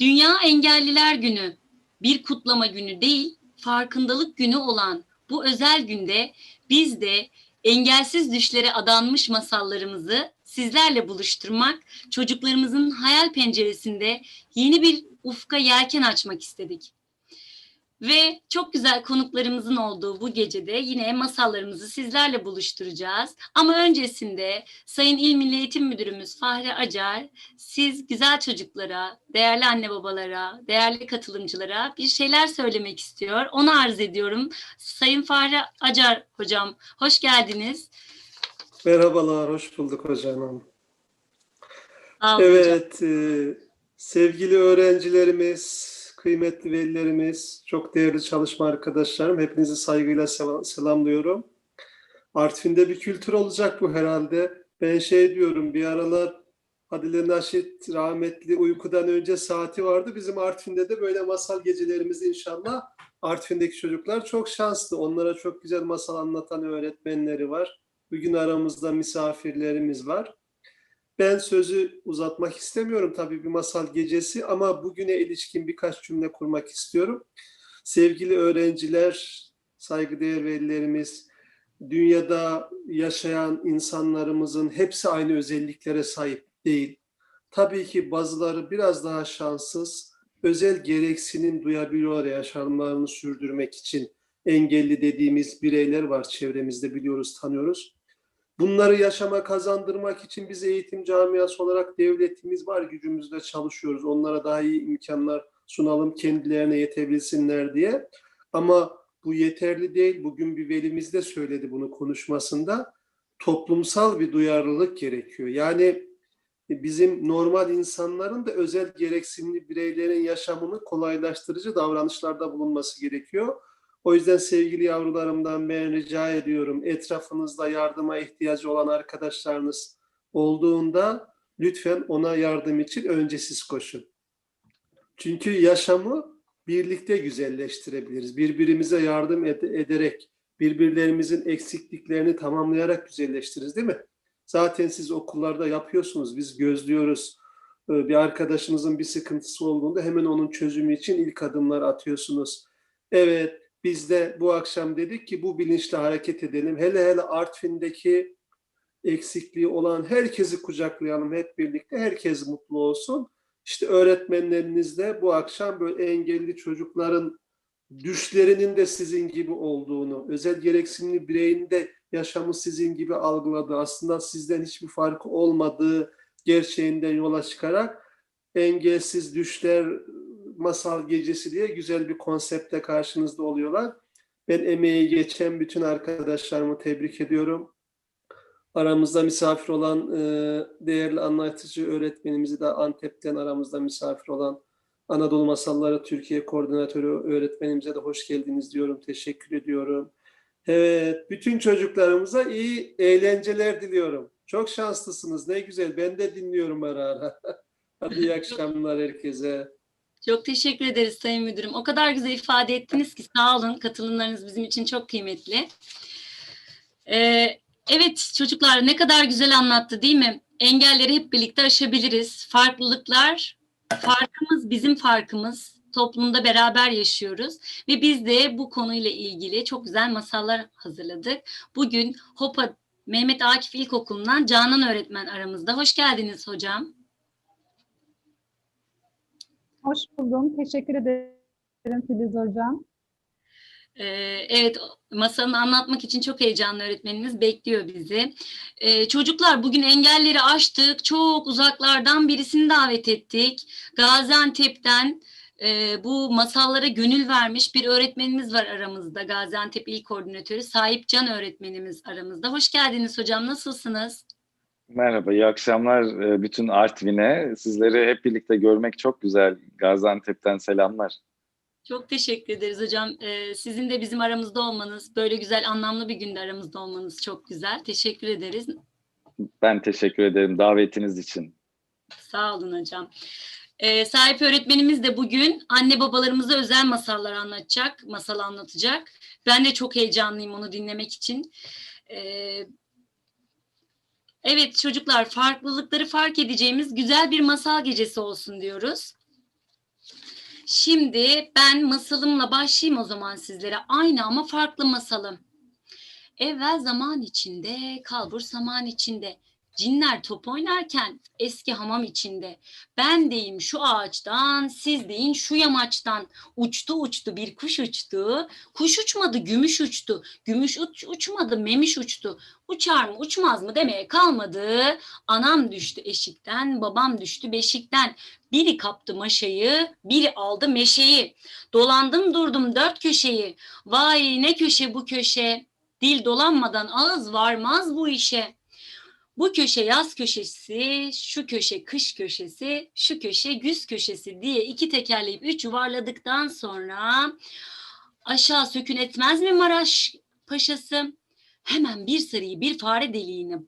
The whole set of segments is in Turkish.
Dünya Engelliler Günü bir kutlama günü değil, farkındalık günü olan bu özel günde biz de engelsiz düşlere adanmış masallarımızı sizlerle buluşturmak, çocuklarımızın hayal penceresinde yeni bir ufka yelken açmak istedik. Ve çok güzel konuklarımızın olduğu bu gecede yine masallarımızı sizlerle buluşturacağız. Ama öncesinde Sayın İl Milli Eğitim Müdürümüz Fahri Acar, siz güzel çocuklara, değerli anne babalara, değerli katılımcılara bir şeyler söylemek istiyor. Onu arz ediyorum. Sayın Fahri Acar hocam, hoş geldiniz. Merhabalar, hoş bulduk hocam. Sağ olun hocam. Evet, e, sevgili öğrencilerimiz, kıymetli velilerimiz, çok değerli çalışma arkadaşlarım, hepinizi saygıyla sel- selamlıyorum. Artvin'de bir kültür olacak bu herhalde. Ben şey diyorum, bir aralar Adile Naşit rahmetli uykudan önce saati vardı. Bizim Artvin'de de böyle masal gecelerimiz inşallah. Artvin'deki çocuklar çok şanslı. Onlara çok güzel masal anlatan öğretmenleri var. Bugün aramızda misafirlerimiz var. Ben sözü uzatmak istemiyorum tabii bir masal gecesi ama bugüne ilişkin birkaç cümle kurmak istiyorum. Sevgili öğrenciler, saygıdeğer velilerimiz, dünyada yaşayan insanlarımızın hepsi aynı özelliklere sahip değil. Tabii ki bazıları biraz daha şanssız, özel gereksinim duyabiliyorlar yaşamlarını sürdürmek için engelli dediğimiz bireyler var çevremizde biliyoruz, tanıyoruz. Bunları yaşama kazandırmak için biz eğitim camiası olarak devletimiz var gücümüzle çalışıyoruz. Onlara daha iyi imkanlar sunalım kendilerine yetebilsinler diye. Ama bu yeterli değil. Bugün bir velimiz de söyledi bunu konuşmasında. Toplumsal bir duyarlılık gerekiyor. Yani bizim normal insanların da özel gereksinimli bireylerin yaşamını kolaylaştırıcı davranışlarda bulunması gerekiyor. O yüzden sevgili yavrularımdan ben rica ediyorum etrafınızda yardıma ihtiyacı olan arkadaşlarınız olduğunda lütfen ona yardım için önce siz koşun. Çünkü yaşamı birlikte güzelleştirebiliriz. Birbirimize yardım ed- ederek, birbirlerimizin eksikliklerini tamamlayarak güzelleştiririz değil mi? Zaten siz okullarda yapıyorsunuz, biz gözlüyoruz. Ee, Bir arkadaşınızın bir sıkıntısı olduğunda hemen onun çözümü için ilk adımlar atıyorsunuz. Evet, biz de bu akşam dedik ki bu bilinçle hareket edelim. Hele hele Artvin'deki eksikliği olan herkesi kucaklayalım hep birlikte. Herkes mutlu olsun. İşte öğretmenleriniz de bu akşam böyle engelli çocukların düşlerinin de sizin gibi olduğunu, özel gereksinimli bireyin de yaşamı sizin gibi algıladığı, aslında sizden hiçbir farkı olmadığı gerçeğinden yola çıkarak engelsiz düşler masal gecesi diye güzel bir konsepte karşınızda oluyorlar. Ben emeği geçen bütün arkadaşlarımı tebrik ediyorum. Aramızda misafir olan e, değerli anlatıcı öğretmenimizi de Antep'ten aramızda misafir olan Anadolu Masalları Türkiye Koordinatörü öğretmenimize de hoş geldiniz diyorum. Teşekkür ediyorum. Evet, bütün çocuklarımıza iyi eğlenceler diliyorum. Çok şanslısınız. Ne güzel. Ben de dinliyorum ara ara. Hadi iyi akşamlar herkese. Çok teşekkür ederiz Sayın Müdürüm. O kadar güzel ifade ettiniz ki sağ olun. Katılımlarınız bizim için çok kıymetli. Ee, evet çocuklar ne kadar güzel anlattı değil mi? Engelleri hep birlikte aşabiliriz. Farklılıklar, farkımız bizim farkımız. Toplumda beraber yaşıyoruz ve biz de bu konuyla ilgili çok güzel masallar hazırladık. Bugün Hopa Mehmet Akif İlkokulu'ndan Canan öğretmen aramızda. Hoş geldiniz hocam. Hoş buldum. Teşekkür ederim Filiz Hocam. Ee, Evet, masalını anlatmak için çok heyecanlı öğretmenimiz bekliyor bizi. Ee, Çocuklar bugün engelleri aştık. Çok uzaklardan birisini davet ettik. Gaziantep'ten e, bu masallara gönül vermiş bir öğretmenimiz var aramızda. Gaziantep İl Koordinatörü Sahip Can öğretmenimiz aramızda. Hoş geldiniz hocam. Nasılsınız? Merhaba, iyi akşamlar e, bütün Artvin'e. Sizleri hep birlikte görmek çok güzel. Gaziantep'ten selamlar. Çok teşekkür ederiz hocam. Ee, Sizin de bizim aramızda olmanız, böyle güzel anlamlı bir günde aramızda olmanız çok güzel. Teşekkür ederiz. Ben teşekkür ederim davetiniz için. Sağ olun hocam. Ee, sahip öğretmenimiz de bugün anne babalarımıza özel masallar anlatacak, masal anlatacak. Ben de çok heyecanlıyım onu dinlemek için. Ee, evet çocuklar farklılıkları fark edeceğimiz güzel bir masal gecesi olsun diyoruz. Şimdi ben masalımla başlayayım o zaman sizlere. Aynı ama farklı masalım. Evvel zaman içinde, kalbur saman içinde. Cinler top oynarken eski hamam içinde. Ben deyim şu ağaçtan, siz deyin şu yamaçtan. Uçtu uçtu bir kuş uçtu. Kuş uçmadı gümüş uçtu. Gümüş uç, uçmadı memiş uçtu. Uçar mı uçmaz mı demeye kalmadı. Anam düştü eşikten, babam düştü beşikten. Biri kaptı maşayı, biri aldı meşeyi. Dolandım durdum dört köşeyi. Vay ne köşe bu köşe. Dil dolanmadan ağız varmaz bu işe. Bu köşe yaz köşesi, şu köşe kış köşesi, şu köşe güz köşesi diye iki tekerleyip üç yuvarladıktan sonra aşağı sökün etmez mi Maraş paşası? Hemen bir sarıyı bir fare deliğine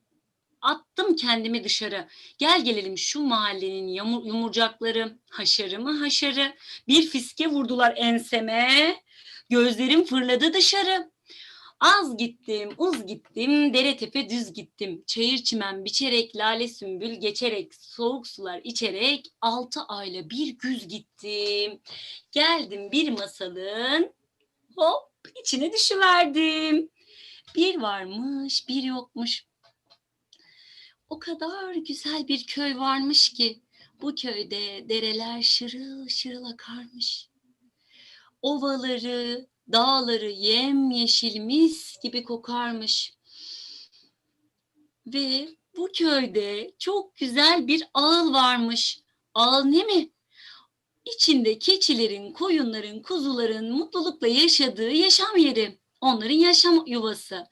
attım kendimi dışarı. Gel gelelim şu mahallenin yamur, yumurcakları, haşarı mı haşarı. Bir fiske vurdular enseme, gözlerim fırladı dışarı. Az gittim, uz gittim, dere tepe düz gittim. Çayır çimen biçerek, lale sümbül geçerek, soğuk sular içerek, altı ayla bir güz gittim. Geldim bir masalın, hop içine düşüverdim. Bir varmış, bir yokmuş. O kadar güzel bir köy varmış ki, bu köyde dereler şırıl şırıl akarmış. Ovaları, dağları yemyeşil mis gibi kokarmış. Ve bu köyde çok güzel bir ağıl varmış. Ağıl ne mi? İçinde keçilerin, koyunların, kuzuların mutlulukla yaşadığı yaşam yeri. Onların yaşam yuvası.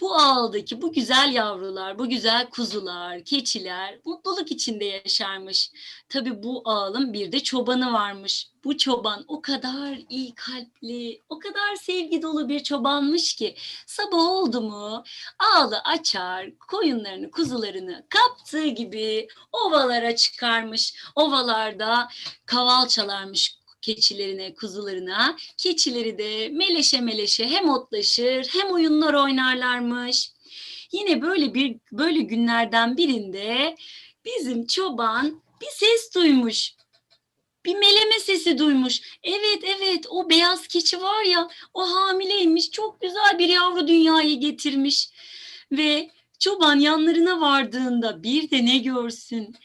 Bu ağıldaki bu güzel yavrular, bu güzel kuzular, keçiler mutluluk içinde yaşarmış. Tabii bu ağalın bir de çobanı varmış. Bu çoban o kadar iyi kalpli, o kadar sevgi dolu bir çobanmış ki sabah oldu mu ağlı açar, koyunlarını, kuzularını kaptığı gibi ovalara çıkarmış. Ovalarda kaval çalarmış keçilerine, kuzularına. Keçileri de meleşe meleşe hem otlaşır hem oyunlar oynarlarmış. Yine böyle bir böyle günlerden birinde bizim çoban bir ses duymuş. Bir meleme sesi duymuş. Evet evet o beyaz keçi var ya o hamileymiş. Çok güzel bir yavru dünyaya getirmiş. Ve çoban yanlarına vardığında bir de ne görsün?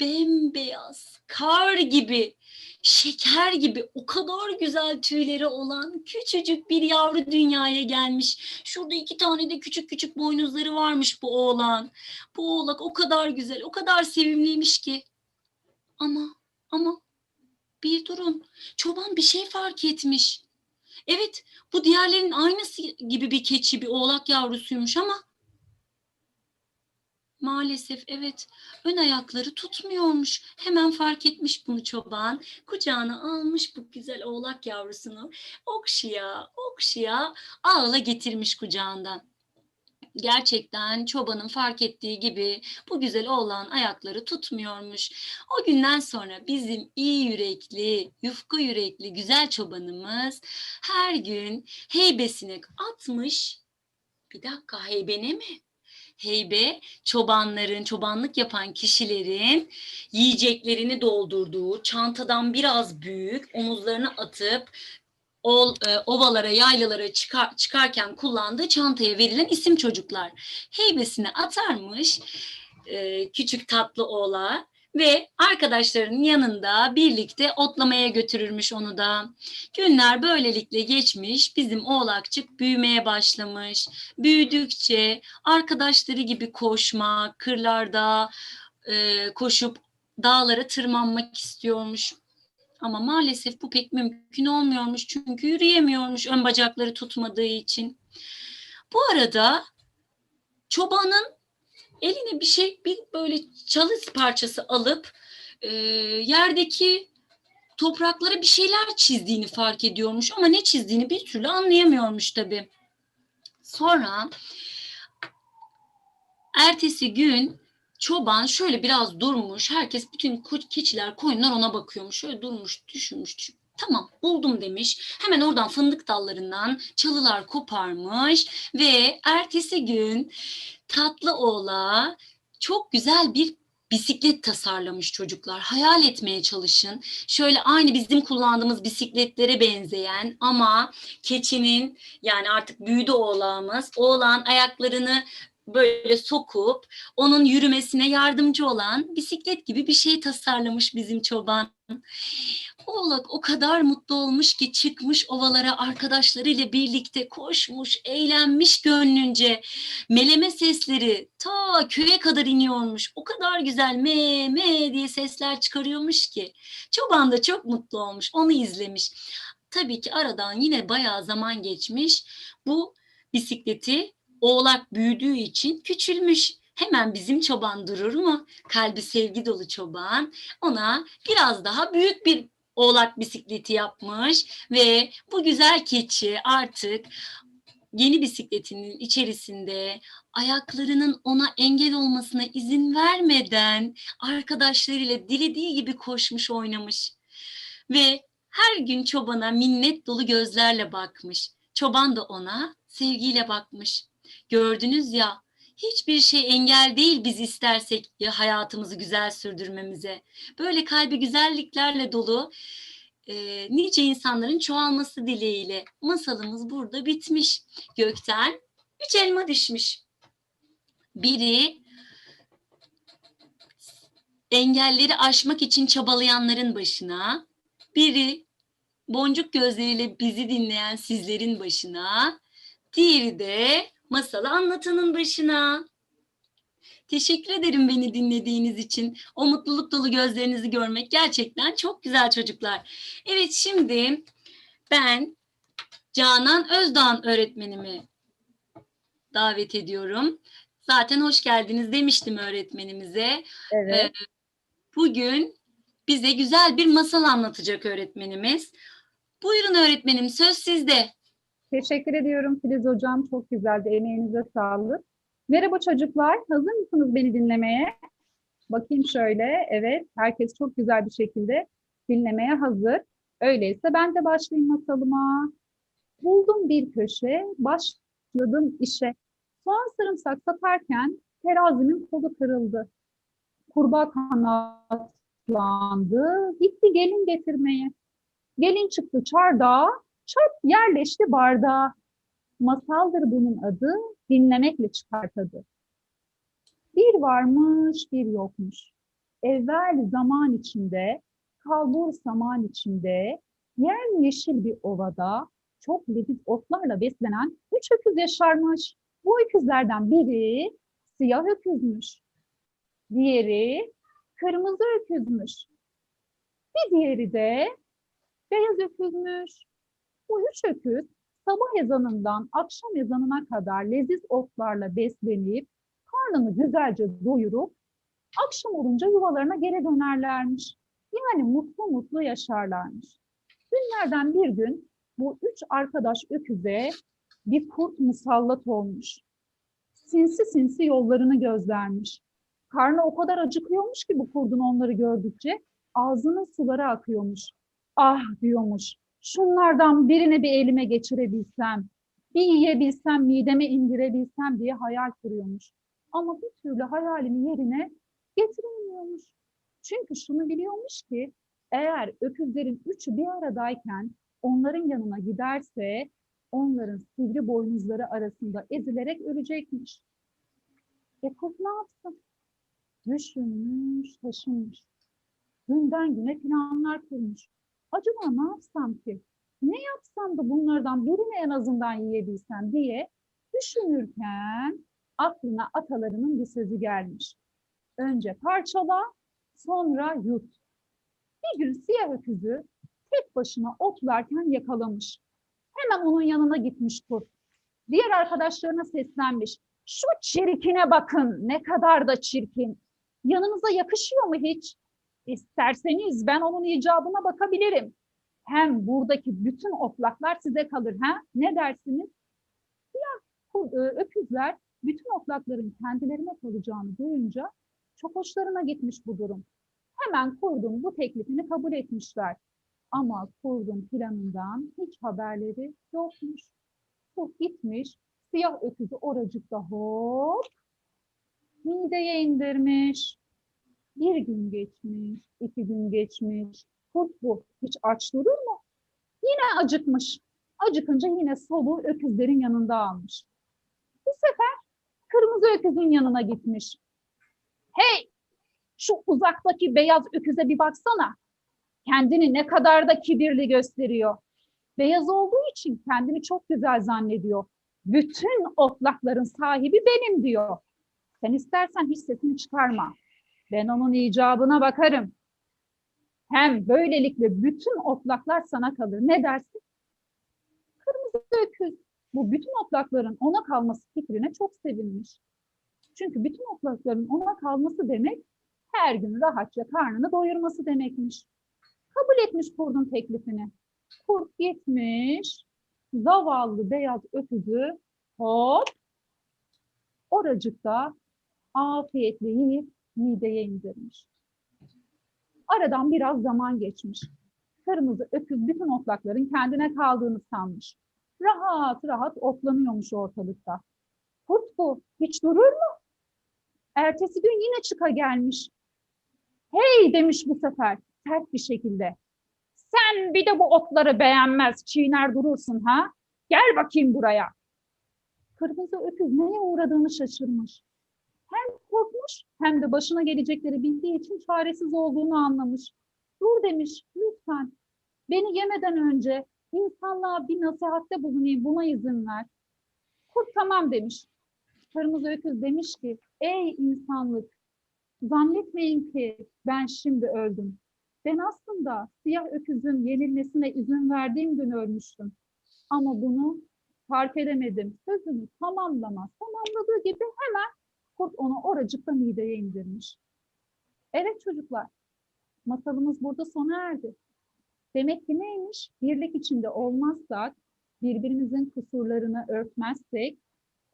Bembeyaz, kar gibi, şeker gibi o kadar güzel tüyleri olan küçücük bir yavru dünyaya gelmiş. Şurada iki tane de küçük küçük boynuzları varmış bu oğlan. Bu oğlak o kadar güzel, o kadar sevimliymiş ki. Ama, ama bir durun. Çoban bir şey fark etmiş. Evet, bu diğerlerinin aynısı gibi bir keçi, bir oğlak yavrusuymuş ama maalesef evet ön ayakları tutmuyormuş. Hemen fark etmiş bunu çoban. Kucağına almış bu güzel oğlak yavrusunu. Okşaya, okşaya ağla getirmiş kucağından. Gerçekten çobanın fark ettiği gibi bu güzel oğlan ayakları tutmuyormuş. O günden sonra bizim iyi yürekli, yufka yürekli güzel çobanımız her gün heybesini atmış. Bir dakika heybe ne mi? Heybe çobanların, çobanlık yapan kişilerin yiyeceklerini doldurduğu, çantadan biraz büyük, omuzlarına atıp ol, e, ovalara, yaylalara çıkar, çıkarken kullandığı çantaya verilen isim çocuklar. Heybesine atarmış e, küçük tatlı oğla ve arkadaşlarının yanında birlikte otlamaya götürürmüş onu da. Günler böylelikle geçmiş, bizim oğlakçık büyümeye başlamış. Büyüdükçe arkadaşları gibi koşmak, kırlarda e, koşup dağlara tırmanmak istiyormuş. Ama maalesef bu pek mümkün olmuyormuş çünkü yürüyemiyormuş ön bacakları tutmadığı için. Bu arada çobanın eline bir şey, bir böyle çalı parçası alıp e, yerdeki topraklara bir şeyler çizdiğini fark ediyormuş ama ne çizdiğini bir türlü anlayamıyormuş tabii. Sonra ertesi gün çoban şöyle biraz durmuş. Herkes bütün keçiler, koyunlar ona bakıyormuş. Şöyle durmuş, düşünmüş. Tamam buldum demiş. Hemen oradan fındık dallarından çalılar koparmış ve ertesi gün tatlı oğla çok güzel bir bisiklet tasarlamış çocuklar. Hayal etmeye çalışın. Şöyle aynı bizim kullandığımız bisikletlere benzeyen ama keçinin yani artık büyüdü oğlağımız. Oğlan ayaklarını böyle sokup onun yürümesine yardımcı olan bisiklet gibi bir şey tasarlamış bizim çoban. Oğlak o kadar mutlu olmuş ki çıkmış ovalara arkadaşlarıyla birlikte koşmuş, eğlenmiş gönlünce. Meleme sesleri ta köye kadar iniyormuş. O kadar güzel me me diye sesler çıkarıyormuş ki. Çoban da çok mutlu olmuş, onu izlemiş. Tabii ki aradan yine bayağı zaman geçmiş. Bu bisikleti oğlak büyüdüğü için küçülmüş. Hemen bizim çoban durur mu? Kalbi sevgi dolu çoban ona biraz daha büyük bir oğlak bisikleti yapmış ve bu güzel keçi artık yeni bisikletinin içerisinde ayaklarının ona engel olmasına izin vermeden arkadaşlarıyla dilediği gibi koşmuş oynamış ve her gün çobana minnet dolu gözlerle bakmış. Çoban da ona sevgiyle bakmış. Gördünüz ya hiçbir şey engel değil biz istersek ya hayatımızı güzel sürdürmemize. Böyle kalbi güzelliklerle dolu e, nice insanların çoğalması dileğiyle masalımız burada bitmiş. Gökten üç elma düşmüş. Biri engelleri aşmak için çabalayanların başına, biri boncuk gözleriyle bizi dinleyen sizlerin başına, diğeri de masalı anlatanın başına. Teşekkür ederim beni dinlediğiniz için. O mutluluk dolu gözlerinizi görmek gerçekten çok güzel çocuklar. Evet şimdi ben Canan Özdağ'ın öğretmenimi davet ediyorum. Zaten hoş geldiniz demiştim öğretmenimize. Evet. Bugün bize güzel bir masal anlatacak öğretmenimiz. Buyurun öğretmenim söz sizde. Teşekkür ediyorum Filiz Hocam. Çok güzeldi. Emeğinize sağlık. Merhaba çocuklar. Hazır mısınız beni dinlemeye? Bakayım şöyle. Evet. Herkes çok güzel bir şekilde dinlemeye hazır. Öyleyse ben de başlayayım masalıma. Buldum bir köşe, başladım işe. Soğan sarımsak satarken terazimin kolu kırıldı. Kurbağa kanatlandı, gitti gelin getirmeye. Gelin çıktı çardağa, çarp yerleşti bardağa. Masaldır bunun adı, dinlemekle çıkar tadı. Bir varmış, bir yokmuş. Evvel zaman içinde, kalbur saman içinde, yemyeşil bir ovada, çok leziz otlarla beslenen üç öküz yaşarmış. Bu öküzlerden biri siyah öküzmüş. Diğeri kırmızı öküzmüş. Bir diğeri de beyaz öküzmüş. Bu üç öküz sabah ezanından akşam ezanına kadar leziz otlarla beslenip karnını güzelce doyurup akşam olunca yuvalarına geri dönerlermiş. Yani mutlu mutlu yaşarlarmış. Günlerden bir gün bu üç arkadaş öküze bir kurt musallat olmuş. Sinsi sinsi yollarını gözlermiş. Karnı o kadar acıkıyormuş ki bu kurdun onları gördükçe ağzının suları akıyormuş. Ah diyormuş. Şunlardan birini bir elime geçirebilsem, bir yiyebilsem, mideme indirebilsem diye hayal kuruyormuş. Ama bir türlü hayalini yerine getiremiyormuş. Çünkü şunu biliyormuş ki eğer öküzlerin üçü bir aradayken onların yanına giderse onların sivri boynuzları arasında ezilerek ölecekmiş. E kurt ne yapsın? Düşünmüş, taşınmış. Günden güne planlar kurmuş. Acaba ne yapsam ki? Ne yapsam da bunlardan birini en azından yiyebilsem diye düşünürken aklına atalarının bir sözü gelmiş. Önce parçala, sonra yut. Bir gün siyah öküzü tek başına otlarken yakalamış. Hemen onun yanına gitmiş kurt. Diğer arkadaşlarına seslenmiş. Şu çirkine bakın, ne kadar da çirkin. Yanınıza yakışıyor mu hiç? İsterseniz ben onun icabına bakabilirim. Hem buradaki bütün otlaklar size kalır. Ha? Ne dersiniz? Siyah e, öküzler bütün otlakların kendilerine kalacağını duyunca çok hoşlarına gitmiş bu durum. Hemen kurdun bu teklifini kabul etmişler. Ama kurdun planından hiç haberleri yokmuş. Kurt gitmiş, siyah öküzü oracıkta hop mideye indirmiş. Bir gün geçmiş, iki gün geçmiş. Kurt bu hiç aç durur mu? Yine acıkmış. Acıkınca yine soluğu öküzlerin yanında almış. Bu sefer kırmızı öküzün yanına gitmiş. Hey, şu uzaktaki beyaz öküze bir baksana. Kendini ne kadar da kibirli gösteriyor. Beyaz olduğu için kendini çok güzel zannediyor. Bütün otlakların sahibi benim diyor. Sen istersen hiç sesini çıkarma. Ben onun icabına bakarım. Hem böylelikle bütün otlaklar sana kalır. Ne dersin? Kırmızı öküz bu bütün otlakların ona kalması fikrine çok sevinmiş. Çünkü bütün otlakların ona kalması demek her gün rahatça karnını doyurması demekmiş. Kabul etmiş kurdun teklifini. Kurt gitmiş, zavallı beyaz öküzü hop oracıkta afiyetle yiyip mideye indirmiş. Aradan biraz zaman geçmiş. Kırmızı öküz bütün otlakların kendine kaldığını sanmış. Rahat rahat otlanıyormuş ortalıkta. Kurt bu, hiç durur mu? Ertesi gün yine çıka gelmiş. Hey demiş bu sefer sert bir şekilde. Sen bir de bu otları beğenmez, çiğner durursun ha? Gel bakayım buraya. Kırmızı öküz neye uğradığını şaşırmış. Hem korkmuş hem de başına gelecekleri bildiği için çaresiz olduğunu anlamış. Dur demiş, lütfen. Beni yemeden önce insanlığa bir nasihatte bulunayım, buna izin ver. Kurt tamam demiş. Kırmızı öküz demiş ki, ey insanlık, zannetmeyin ki ben şimdi öldüm. Ben aslında siyah öküzün yenilmesine izin verdiğim gün ölmüştüm. Ama bunu fark edemedim. Sözünü tamamlamaz. Tamamladığı gibi hemen kurt onu oracıkta mideye indirmiş. Evet çocuklar, masalımız burada sona erdi. Demek ki neymiş? Birlik içinde olmazsak, birbirimizin kusurlarını örtmezsek,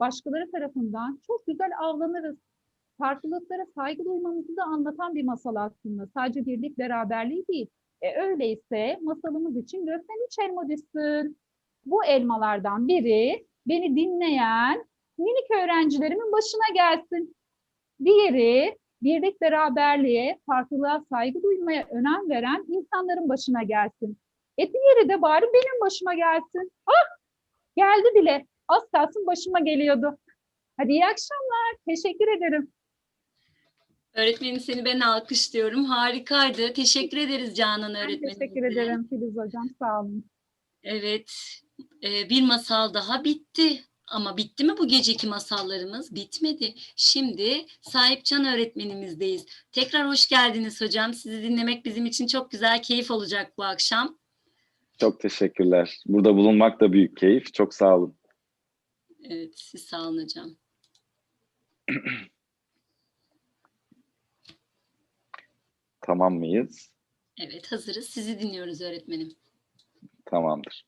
başkaları tarafından çok güzel avlanırız. Farklılıklara saygı duymamızı da anlatan bir masal aslında. Sadece birlik, beraberliği değil. E öyleyse masalımız için gökten üç elma düşsün. Bu elmalardan biri beni dinleyen minik öğrencilerimin başına gelsin. Diğeri birlik, beraberliğe, farklılığa saygı duymaya önem veren insanların başına gelsin. E diğeri de bari benim başıma gelsin. Ah! Geldi bile. Az kalsın başıma geliyordu. Hadi iyi akşamlar. Teşekkür ederim. Öğretmenim seni ben alkışlıyorum. Harikaydı. Teşekkür ederiz Canan Ben öğretmenimize. teşekkür ederim Filiz Hocam. Sağ olun. Evet, e, bir masal daha bitti. Ama bitti mi bu geceki masallarımız? Bitmedi. Şimdi Sahipcan öğretmenimizdeyiz. Tekrar hoş geldiniz hocam. Sizi dinlemek bizim için çok güzel, keyif olacak bu akşam. Çok teşekkürler. Burada bulunmak da büyük keyif. Çok sağ olun. Evet, siz sağ olun hocam. Tamam mıyız? Evet, hazırız. Sizi dinliyoruz öğretmenim. Tamamdır.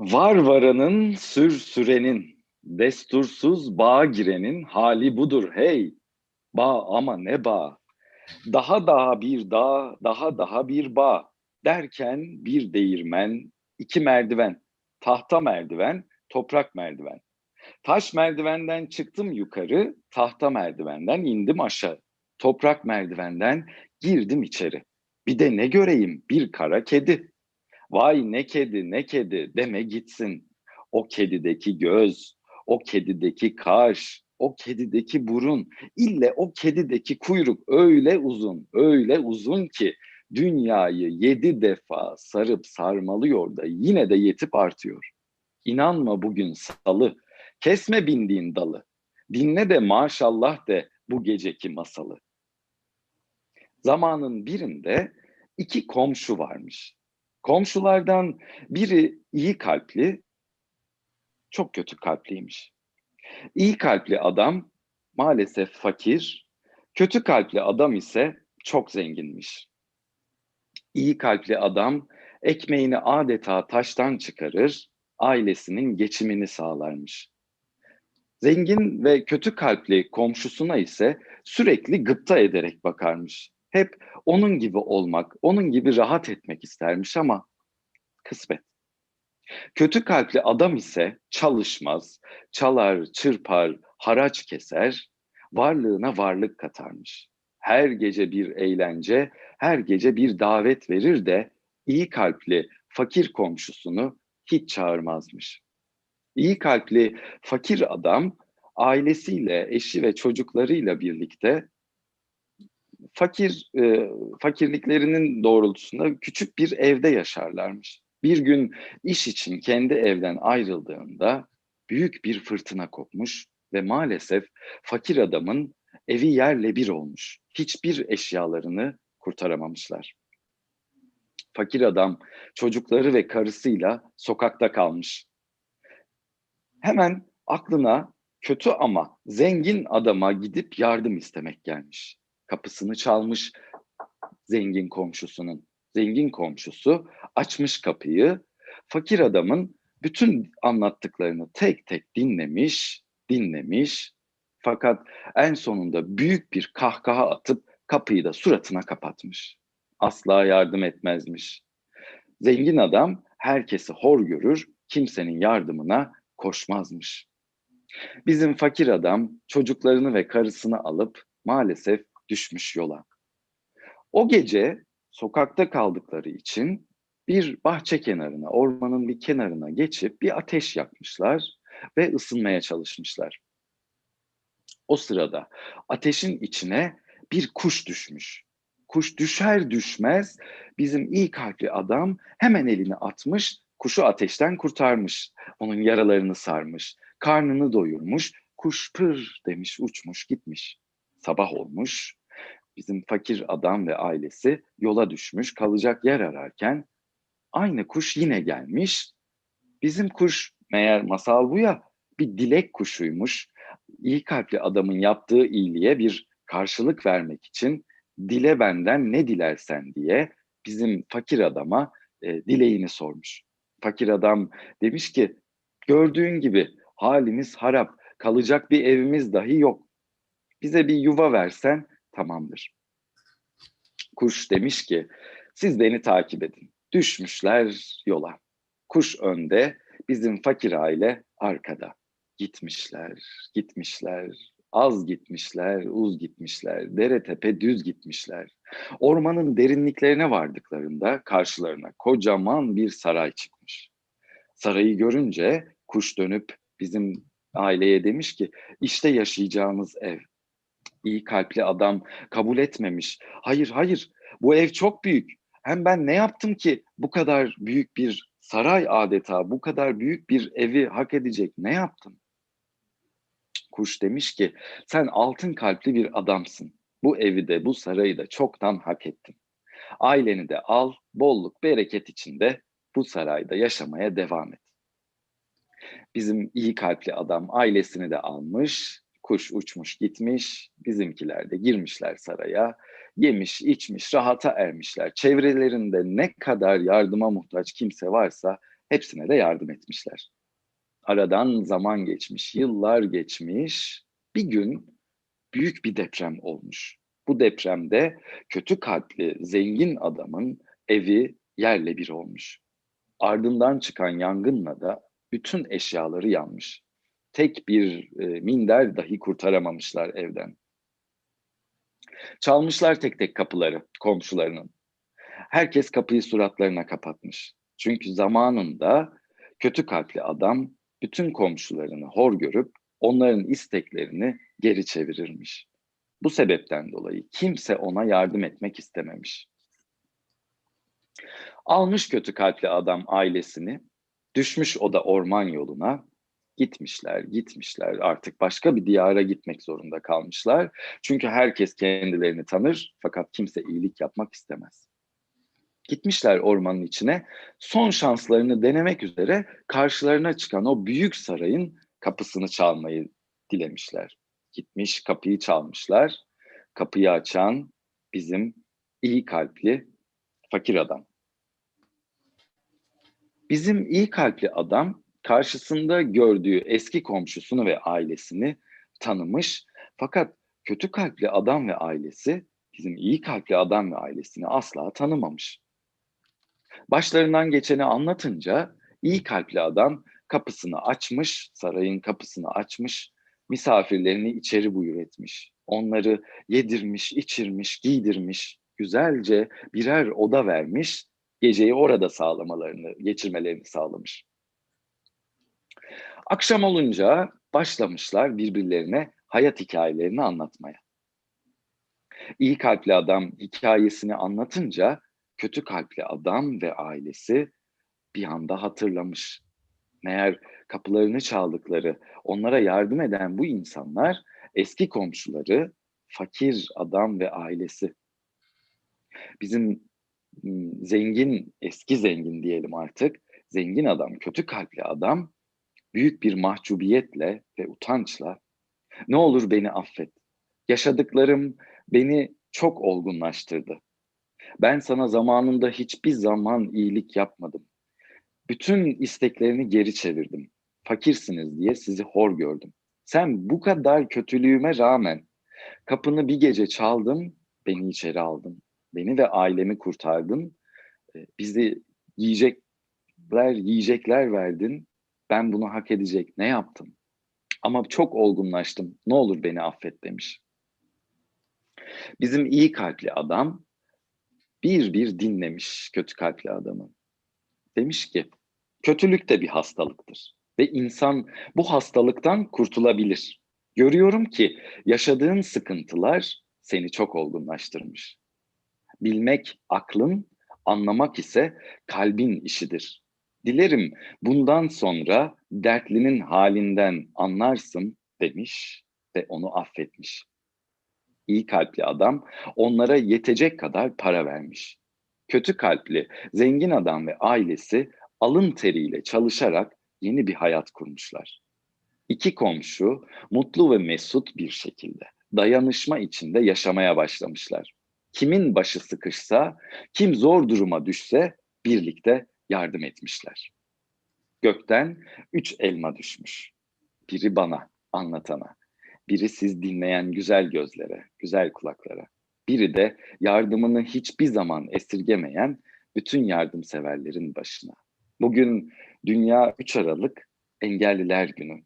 Var varanın sür sürenin, destursuz bağa girenin hali budur hey. Bağ ama ne bağ. Daha daha bir dağ, daha daha bir bağ. Derken bir değirmen, iki merdiven. Tahta merdiven, toprak merdiven. Taş merdivenden çıktım yukarı, tahta merdivenden indim aşağı. Toprak merdivenden girdim içeri. Bir de ne göreyim bir kara kedi. Vay ne kedi ne kedi deme gitsin. O kedideki göz, o kedideki kaş, o kedideki burun, ille o kedideki kuyruk öyle uzun, öyle uzun ki dünyayı yedi defa sarıp sarmalıyor da yine de yetip artıyor. İnanma bugün salı, kesme bindiğin dalı, dinle de maşallah de bu geceki masalı. Zamanın birinde iki komşu varmış. Komşulardan biri iyi kalpli, çok kötü kalpliymiş. İyi kalpli adam maalesef fakir, kötü kalpli adam ise çok zenginmiş. İyi kalpli adam ekmeğini adeta taştan çıkarır, ailesinin geçimini sağlarmış. Zengin ve kötü kalpli komşusuna ise sürekli gıpta ederek bakarmış. Hep onun gibi olmak, onun gibi rahat etmek istermiş ama kısmet. Kötü kalpli adam ise çalışmaz, çalar, çırpar, haraç keser, varlığına varlık katarmış. Her gece bir eğlence, her gece bir davet verir de iyi kalpli fakir komşusunu hiç çağırmazmış. İyi kalpli fakir adam ailesiyle, eşi ve çocuklarıyla birlikte fakir e, fakirliklerinin doğrultusunda küçük bir evde yaşarlarmış. Bir gün iş için kendi evden ayrıldığında büyük bir fırtına kopmuş ve maalesef fakir adamın evi yerle bir olmuş. Hiçbir eşyalarını kurtaramamışlar. Fakir adam çocukları ve karısıyla sokakta kalmış. Hemen aklına kötü ama zengin adama gidip yardım istemek gelmiş. Kapısını çalmış zengin komşusunun. Zengin komşusu açmış kapıyı. Fakir adamın bütün anlattıklarını tek tek dinlemiş, dinlemiş. Fakat en sonunda büyük bir kahkaha atıp kapıyı da suratına kapatmış. Asla yardım etmezmiş. Zengin adam herkesi hor görür, kimsenin yardımına koşmazmış. Bizim fakir adam çocuklarını ve karısını alıp maalesef düşmüş yola. O gece sokakta kaldıkları için bir bahçe kenarına, ormanın bir kenarına geçip bir ateş yakmışlar ve ısınmaya çalışmışlar. O sırada ateşin içine bir kuş düşmüş. Kuş düşer düşmez bizim iyi kalpli adam hemen elini atmış, kuşu ateşten kurtarmış. Onun yaralarını sarmış, karnını doyurmuş, kuş pır demiş uçmuş gitmiş. Sabah olmuş, bizim fakir adam ve ailesi yola düşmüş, kalacak yer ararken aynı kuş yine gelmiş. Bizim kuş meğer masal bu ya bir dilek kuşuymuş. İyi kalpli adamın yaptığı iyiliğe bir karşılık vermek için dile benden ne dilersen diye bizim fakir adama e, dileğini sormuş. Fakir adam demiş ki gördüğün gibi halimiz harap, kalacak bir evimiz dahi yok. Bize bir yuva versen tamamdır. Kuş demiş ki siz beni takip edin. Düşmüşler yola. Kuş önde, bizim fakir aile arkada. Gitmişler, gitmişler, az gitmişler, uz gitmişler, dere tepe düz gitmişler. Ormanın derinliklerine vardıklarında karşılarına kocaman bir saray çıkmış. Sarayı görünce kuş dönüp bizim aileye demiş ki işte yaşayacağımız ev. İyi kalpli adam kabul etmemiş. Hayır hayır bu ev çok büyük. Hem ben ne yaptım ki bu kadar büyük bir saray adeta bu kadar büyük bir evi hak edecek ne yaptım? Kuş demiş ki sen altın kalpli bir adamsın. Bu evi de bu sarayı da çoktan hak ettin. Aileni de al, bolluk bereket içinde bu sarayda yaşamaya devam et. Bizim iyi kalpli adam ailesini de almış, kuş uçmuş gitmiş, bizimkiler de girmişler saraya, yemiş, içmiş, rahata ermişler. Çevrelerinde ne kadar yardıma muhtaç kimse varsa hepsine de yardım etmişler. Aradan zaman geçmiş, yıllar geçmiş. Bir gün büyük bir deprem olmuş. Bu depremde kötü kalpli zengin adamın evi yerle bir olmuş. Ardından çıkan yangınla da bütün eşyaları yanmış. Tek bir e, minder dahi kurtaramamışlar evden. Çalmışlar tek tek kapıları komşularının. Herkes kapıyı suratlarına kapatmış. Çünkü zamanında kötü kalpli adam bütün komşularını hor görüp onların isteklerini geri çevirirmiş. Bu sebepten dolayı kimse ona yardım etmek istememiş. Almış kötü kalpli adam ailesini, düşmüş o da orman yoluna, gitmişler, gitmişler. Artık başka bir diyara gitmek zorunda kalmışlar. Çünkü herkes kendilerini tanır fakat kimse iyilik yapmak istemez. Gitmişler ormanın içine. Son şanslarını denemek üzere karşılarına çıkan o büyük sarayın kapısını çalmayı dilemişler. Gitmiş kapıyı çalmışlar. Kapıyı açan bizim iyi kalpli fakir adam. Bizim iyi kalpli adam karşısında gördüğü eski komşusunu ve ailesini tanımış fakat kötü kalpli adam ve ailesi bizim iyi kalpli adam ve ailesini asla tanımamış. Başlarından geçeni anlatınca iyi kalpli adam kapısını açmış, sarayın kapısını açmış. Misafirlerini içeri buyur etmiş. Onları yedirmiş, içirmiş, giydirmiş. Güzelce birer oda vermiş. Geceyi orada sağlamalarını, geçirmelerini sağlamış. Akşam olunca başlamışlar birbirlerine hayat hikayelerini anlatmaya. İyi kalpli adam hikayesini anlatınca kötü kalpli adam ve ailesi bir anda hatırlamış. Meğer kapılarını çaldıkları, onlara yardım eden bu insanlar eski komşuları, fakir adam ve ailesi. Bizim zengin, eski zengin diyelim artık, zengin adam, kötü kalpli adam büyük bir mahcubiyetle ve utançla ne olur beni affet. Yaşadıklarım beni çok olgunlaştırdı. Ben sana zamanında hiçbir zaman iyilik yapmadım. Bütün isteklerini geri çevirdim. Fakirsiniz diye sizi hor gördüm. Sen bu kadar kötülüğüme rağmen kapını bir gece çaldım, beni içeri aldın. Beni ve ailemi kurtardın. E, Bizi yiyecekler, yiyecekler verdin. Ben bunu hak edecek ne yaptım? Ama çok olgunlaştım. Ne olur beni affet demiş. Bizim iyi kalpli adam bir bir dinlemiş kötü kalpli adamı. Demiş ki kötülük de bir hastalıktır ve insan bu hastalıktan kurtulabilir. Görüyorum ki yaşadığın sıkıntılar seni çok olgunlaştırmış. Bilmek aklın, anlamak ise kalbin işidir. Dilerim bundan sonra dertlinin halinden anlarsın demiş ve onu affetmiş. İyi kalpli adam onlara yetecek kadar para vermiş. Kötü kalpli, zengin adam ve ailesi alın teriyle çalışarak yeni bir hayat kurmuşlar. İki komşu mutlu ve mesut bir şekilde dayanışma içinde yaşamaya başlamışlar. Kimin başı sıkışsa, kim zor duruma düşse birlikte yardım etmişler. Gökten üç elma düşmüş. Biri bana, anlatana. Biri siz dinleyen güzel gözlere, güzel kulaklara. Biri de yardımını hiçbir zaman esirgemeyen bütün yardımseverlerin başına. Bugün Dünya 3 Aralık Engelliler Günü.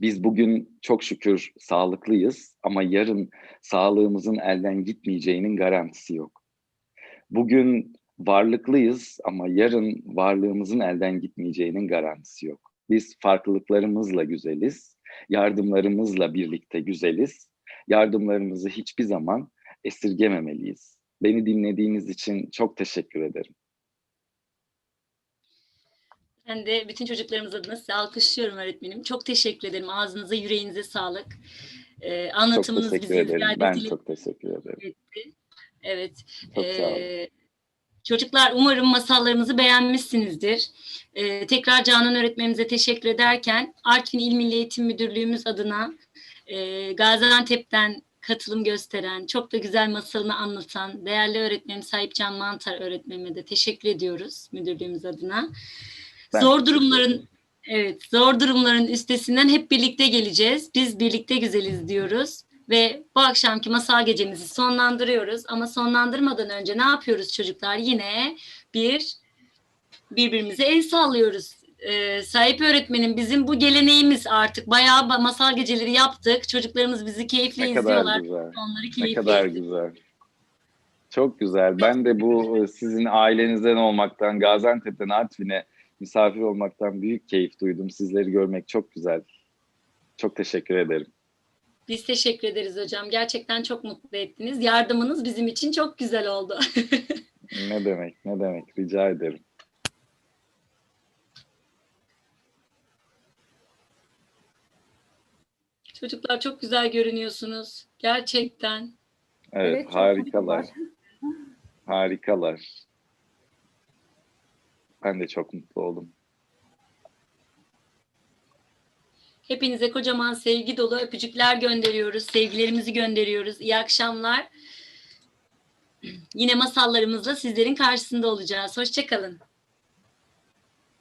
Biz bugün çok şükür sağlıklıyız ama yarın sağlığımızın elden gitmeyeceğinin garantisi yok. Bugün varlıklıyız ama yarın varlığımızın elden gitmeyeceğinin garantisi yok. Biz farklılıklarımızla güzeliz, yardımlarımızla birlikte güzeliz. Yardımlarımızı hiçbir zaman esirgememeliyiz. Beni dinlediğiniz için çok teşekkür ederim. Ben de bütün çocuklarımız adına size alkışlıyorum öğretmenim. Çok teşekkür ederim. Ağzınıza, yüreğinize sağlık. Ee, Çok anlatımınız teşekkür bizi ederim. Ben çok teşekkür ederim. etti. Evet. Çok sağ olun. Çocuklar umarım masallarımızı beğenmişsinizdir. Ee, tekrar Canan öğretmenimize teşekkür ederken Artvin İl Milli Eğitim Müdürlüğümüz adına e, Gaziantep'ten katılım gösteren, çok da güzel masalını anlatan değerli öğretmenim Sahipcan Mantar öğretmenime de teşekkür ediyoruz müdürlüğümüz adına. Ben zor durumların evet zor durumların üstesinden hep birlikte geleceğiz. Biz birlikte güzeliz diyoruz ve bu akşamki masal gecemizi sonlandırıyoruz. Ama sonlandırmadan önce ne yapıyoruz çocuklar? Yine bir birbirimize el sallıyoruz. Ee, sahip öğretmenim bizim bu geleneğimiz artık bayağı ba- masal geceleri yaptık. Çocuklarımız bizi keyifle Ne kadar izliyorlar. güzel. Onları Ne keyifle kadar izliyoruz. güzel. Çok güzel. Ben de bu e, sizin ailenizden olmaktan, Gaziantep'ten Artvin'e misafir olmaktan büyük keyif duydum. Sizleri görmek çok güzel. Çok teşekkür ederim. Biz teşekkür ederiz hocam. Gerçekten çok mutlu ettiniz. Yardımınız bizim için çok güzel oldu. Ne demek, ne demek. Rica ederim. Çocuklar çok güzel görünüyorsunuz. Gerçekten. Evet, Evet, harikalar. Harikalar. Ben de çok mutlu oldum. Hepinize kocaman sevgi dolu öpücükler gönderiyoruz. Sevgilerimizi gönderiyoruz. İyi akşamlar. Yine masallarımızla sizlerin karşısında olacağız. Hoşçakalın.